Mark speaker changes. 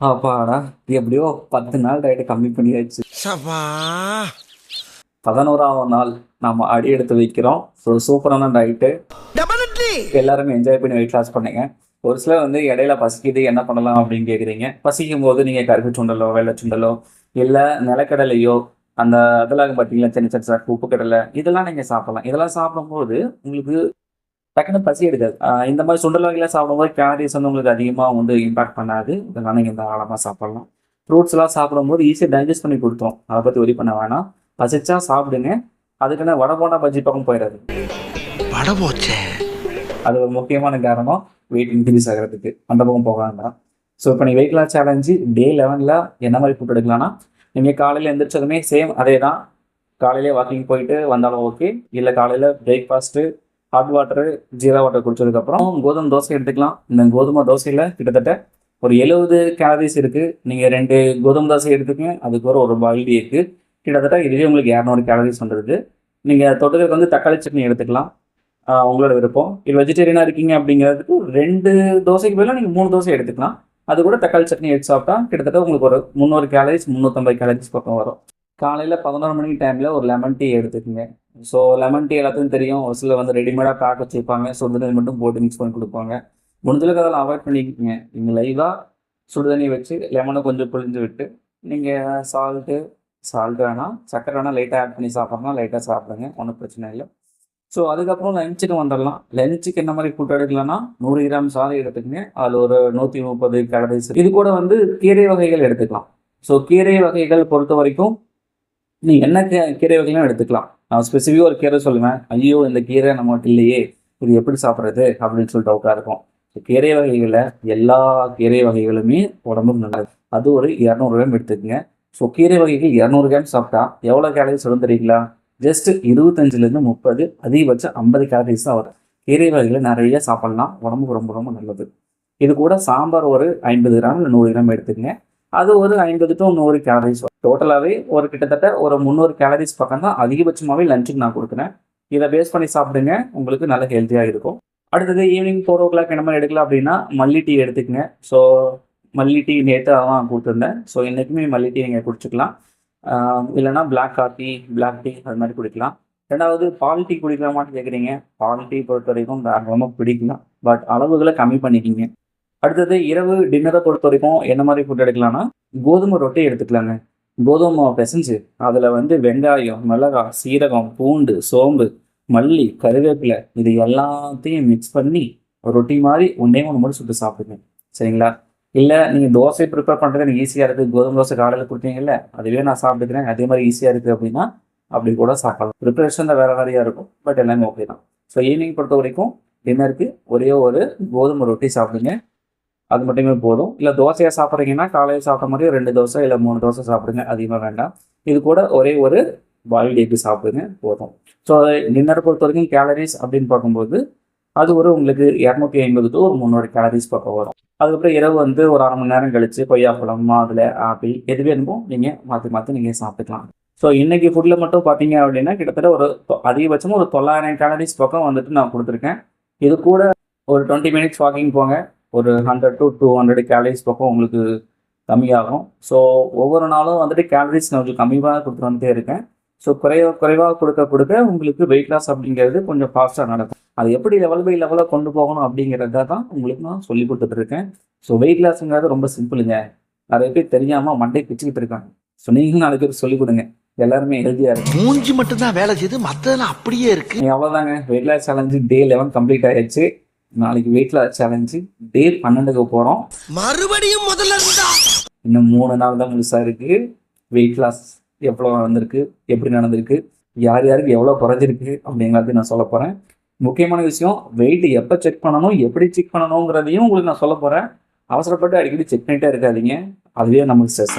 Speaker 1: அப்பாடா எப்படியோ பத்து நாள் டயட்டை கம்மி பண்ணியாச்சு. பதினோராவது நாள் நம்ம அடி எடுத்து வைக்கிறோம். ஸோ சூப்பரான டயட்டு எல்லாருமே என்ஜாய் பண்ணி வெயிட் லாஸ் பண்ணுங்க. ஒரு சிலர் வந்து இடையில பசிக்குது என்ன பண்ணலாம் அப்படின்னு கேட்குறீங்க பசிக்கும் போது நீங்கள் கருப்பு சுண்டலோ வெள்ளை சுண்டலோ இல்லை நிலக்கடலையோ அந்த அதெல்லாம் பார்த்தீங்களா சின்ன சின்ன உப்பு கடலை இதெல்லாம் நீங்கள் சாப்பிடலாம். இதெல்லாம் சாப்பிடும்போது உங்களுக்கு டக்குன்னு பசி எடுக்காது. இந்த மாதிரி சுண்டல் வகையெல்லாம் சாப்பிடும்போது கேலரிஸ் வந்து உங்களுக்கு அதிகமாக வந்து இம்பாக்ட் பண்ணாது. இதெல்லாம் நீங்கள் தாராளமாக சாப்பிடலாம். ஃப்ரூட்ஸ் எல்லாம் சாப்பிடும்போது ஈஸியாக டைஜஸ்ட் பண்ணி கொடுத்தோம். அதை பற்றி ஒரி பண்ண வேணாம். பசிச்சா சாப்பிடுங்க. அதுக்குன்னு வடை போண்டா பஜ்ஜி பக்கம் போயிடாது.
Speaker 2: பட போச்சே.
Speaker 1: அது ஒரு முக்கியமான காரணம். வெயிட் இன்க்ரீஸ் ஆகிறதுக்கு. அந்த பக்கம் போக வேண்டாம். ஸோ இப்போ நீங்கள் வெயிட் லாஸ் சேலஞ்சு டே லெவனில் என்ன மாதிரி ஃபுட் எடுக்கலாம்னா நீங்கள் காலையில் எந்திரிச்சதுமே சேம் அதே தான் காலையிலே வாக்கிங் போயிட்டு வந்தாலும் ஓகே இல்லை காலையில் breakfast hot water jeera water குடிச்சதுக்கப்புறம் கோதுமை தோசை எடுத்துக்கலாம். இந்த கோதுமை தோசையில் கிட்டத்தட்ட ஒரு எழுபது கேலரிஸ் இருக்குது நீங்கள் ரெண்டு கோதுமை தோசை எடுத்துக்கங்க. அதுக்கு ஒரு ஒரு பாயில்டு எக்கு கிட்டத்தட்ட இதுவே உங்களுக்கு இரநூறு கேலரிஸ் வந்துடுது நீங்கள் தொட்டுக்கிறதுக்கு வந்து தக்காளி சட்னி எடுத்துக்கலாம். உங்களோட விருப்பம். இது வெஜிடேரியனாக இருக்கீங்க அப்படிங்கிறதுக்கு ரெண்டு தோசைக்கு பதிலாக நீங்கள் மூணு தோசை எடுத்துக்கலாம். அது கூட தக்காளி சட்னி எடுத்து சாப்பிட்டா கிட்டத்தட்ட உங்களுக்கு ஒரு முந்நூறு கேலரிஸ் முந்நூற்றம்பது கேலரிஸ் பக்கம் வரும். காலையில் பதினோரு மணிக்கு டைமில் ஒரு லெமன் டீ எடுத்துக்கோங்க. ஸோ லெமன் டீ எல்லாத்துக்கும் தெரியும். ஒரு சில வந்து ரெடிமேடாக பேக் வச்சுருப்பாங்க. சுடுதண்ணி மட்டும் போட்டு மிக்ஸ் பண்ணி கொடுப்பாங்க. முடிஞ்சளவுக்கு அதெல்லாம் அவாய்ட் பண்ணிக்கோங்க. நீங்கள் லைவாக சுடுதண்ணி வச்சு லெமனை கொஞ்சம் புழிஞ்சு விட்டு நீங்கள் சால்ட்டு சால்ட் வேணாம். சக்கரை வேணால் லைட்டாக ஆட் பண்ணி சாப்பிட்றோம்னா லைட்டாக சாப்பிடுங்க. ஒன்றும் பிரச்சனை இல்லை. ஸோ அதுக்கப்புறம் லஞ்சுக்கு வந்துடலாம். லஞ்சுக்கு என்ன மாதிரி ஃபுட் எடுக்கலாம்னா நூறு கிராம் சாதம் எடுத்துக்கங்க. அதில் ஒரு நூற்றி முப்பது கேலரிஸ் இது கூட வந்து கீரை வகைகள் எடுத்துக்கலாம். ஸோ கீரை வகைகள் பொறுத்த வரைக்கும் நீங்கள் என்ன கீரை வகைகளும் எடுத்துக்கலாம். நான் ஸ்பெசிஃபிக்காக ஒரு கீரை சொல்லுவேன். ஐயோ இந்த கீரை நம்மகிட்ட இல்லையே. இது எப்படி சாப்பிட்றது? அப்படின்னு சொல்லிட்டு டவுட்டாக இருக்கும். ஸோ கீரை வகைகளில் எல்லா கீரை வகைகளுமே உடம்புக்கு நல்லது. அது ஒரு இரநூறு கிராம் எடுத்துக்கங்க. ஸோ கீரை வகைகள் இரநூறு கிராம் சாப்பிட்டா எவ்வளோ கேலரிஸ் வரும் தெரியுங்களா? ஜஸ்ட் இருபத்தஞ்சிலேருந்து முப்பது அதிகபட்சம் ஐம்பது கேலரிஸ் தான் வரும். கீரை வகைகளை நிறைய சாப்பிட்லாம். உடம்புக்கு ரொம்ப ரொம்ப நல்லது. இது கூட சாம்பார் ஒரு ஐம்பது கிராம் இல்லை நூறு கிராம் எடுத்துக்கங்க. அது ஒரு ஐம்பது டு நூறு கேலரிஸ் டோட்டலாகவே ஒரு கிட்டத்தட்ட ஒரு முந்நூறு கேலரிஸ் பக்கம் தான் அதிகபட்சமாகவே லஞ்சுக்கு நான் கொடுக்குறேன். இதை பேஸ் பண்ணி சாப்பிடுங்க உங்களுக்கு நல்ல ஹெல்த்தியாக இருக்கும். அடுத்தது ஈவினிங் ஃபோர் ஓ கிளாக் என்ன மாதிரி எடுக்கலாம் அப்படின்னா மல்லி டீ எடுத்துக்கங்க. ஸோ மல்லி டீ நேற்று தான் கொடுத்துருந்தேன். ஸோ என்றைக்குமே மல்லி டீ நீங்கள் குடிச்சிக்கலாம். இல்லைனா இல்லைன்னா பிளாக் காஃபி பிளாக் டீ அது மாதிரி குடிக்கலாம். ரெண்டாவது பால் டீ குடிக்கலாமான்னு கேட்குறீங்க பால் டீ பொறுத்த வரைக்கும் தாராளமாக பிடிக்கலாம் பட் அளவுகளை கம்மி பண்ணிக்கிங்க. அடுத்தது இரவு டின்னரை பொறுத்த வரைக்கும் என்ன மாதிரி ஃபுட் எடுக்கலாம்னா கோதுமை ரொட்டி எடுத்துக்கலாங்க. கோதுமை மாவு பிசைஞ்சு அதில் வந்து வெங்காயம் மிளகாய் சீரகம் பூண்டு சோம்பு மல்லி கருவேப்பிலை இது எல்லாத்தையும் மிக்ஸ் பண்ணி ரொட்டி மாதிரி ஒன்றே ஒன்று மட்டும் சுட்டு சாப்பிடுங்க. சரிங்களா? இல்லை நீங்கள் தோசை ப்ரிப்பேர் பண்ணுறது எனக்கு ஈஸியாக இருக்குது கோதுமை தோசை காலையில் கொடுத்தீங்கல்ல அதுவே நான் சாப்பிட்டுக்கிறேன். அதே மாதிரி ஈஸியாக இருக்குது அப்படின்னா அப்படி கூட சாப்பிடலாம். ப்ரிப்பரேஷன் தான் வேறு வேறையாக இருக்கும். பட் எல்லாமே ஓகே தான். ஸோ ஈவினிங் பொறுத்த வரைக்கும் டின்னருக்கு ஒரே ஒரு கோதுமை ரொட்டி சாப்பிடுங்க. அது மட்டுமே போதும். இல்லை தோசையாக சாப்பிட்றீங்கன்னா காலையில் சாப்பிட்ற மாதிரி ரெண்டு தோசை இல்லை மூணு தோசை சாப்பிடுங்க. அதிகமாக வேண்டாம். இது கூட ஒரே ஒரு பாயில்டு எக்கு சாப்பிடுங்க போதும். ஸோ டின்னர் பொறுத்த வரைக்கும் கேலரிஸ் அப்படின்னு பார்க்கும்போது அது ஒரு உங்களுக்கு இரநூத்தி ஐம்பது டு ஒரு முந்நூறு கேலரிஸ் பக்கம் வரும். அதுக்கப்புறம் இரவு வந்து ஒரு அரை மணி நேரம் கழிச்சு கொய்யாப்பழம் மாதுளை ஆப்பிள் எது வேணுமோ நீங்கள் மாற்றி மாற்றி நீங்கள் சாப்பிட்டுக்கலாம். ஸோ இன்னைக்கு ஃபுட்டில் மட்டும் பார்த்தீங்க அப்படின்னா கிட்டத்தட்ட ஒரு தொ- அதிகபட்சமாக ஒரு தொள்ளாயிரம் கேலரிஸ் பக்கம் வந்துட்டு நான் கொடுத்துருக்கேன். இது கூட ஒரு டுவெண்ட்டி மினிட்ஸ் வாக்கிங் போங்க. ஒரு hundred to two hundred calories பக்கம் உங்களுக்கு கம்மியாகும். ஸோ ஒவ்வொரு நாளும் வந்துட்டு கேலரிஸ் நான் உங்களுக்கு கம்மியாக கொடுத்துட்டு வந்துட்டே இருக்கேன். ஸோ குறைவ குறைவாக கொடுக்க கொடுக்க உங்களுக்கு வெயிட் லாஸ் அப்படிங்கிறது கொஞ்சம் ஃபாஸ்ட்டாக நடக்கும். அது எப்படி லெவல் பை லெவலில் கொண்டு போகணும் அப்படிங்கிறத தான் உங்களுக்கு நான் சொல்லி கொடுத்துட்டு இருக்கேன். ஸோ வெயிட் லாஸ்ங்கிறது ரொம்ப சிம்பிளுங்க நிறைய பேர் தெரியாமல் மண்டை பிச்சுக்கிட்டு இருக்காங்க. ஸோ நீங்களும் நாலு பேருக்கு சொல்லிக் கொடுங்க. எல்லாருமே ஹெல்த்தியாக இருக்கும்
Speaker 2: மூஞ்சி மட்டும் தான் வேலை செய்யுது மத்ததெல்லாம் அப்படியே இருக்கு.
Speaker 1: நீ அவ்வளோதாங்க weight loss challenge day eleven complete ஆயிடுச்சு. நாளைக்கு வெயிட் சேலஞ்சு டே பன்னெண்டுக்கு போகிறோம்
Speaker 2: மறுபடியும் முதல்ல
Speaker 1: இன்னும் மூணு நாள் தான் முழுசாக இருக்குது வெயிட் லாஸ் எவ்வளோ நடந்திருக்கு எப்படி நடந்திருக்கு யார் யாருக்கு எவ்வளோ குறைஞ்சிருக்கு அப்படிங்கிறத நான் சொல்ல போகிறேன் முக்கியமான விஷயம் வெயிட் எப்போ செக் பண்ணணும் எப்படி செக் பண்ணணுங்கிறதையும் உங்களுக்கு நான் சொல்ல போகிறேன் அவசரப்பட்டு அடிக்கடி செக் பண்ணிட்டே இருக்காதீங்க. அதுவே நமக்கு ஸ்ட்ரெஸ்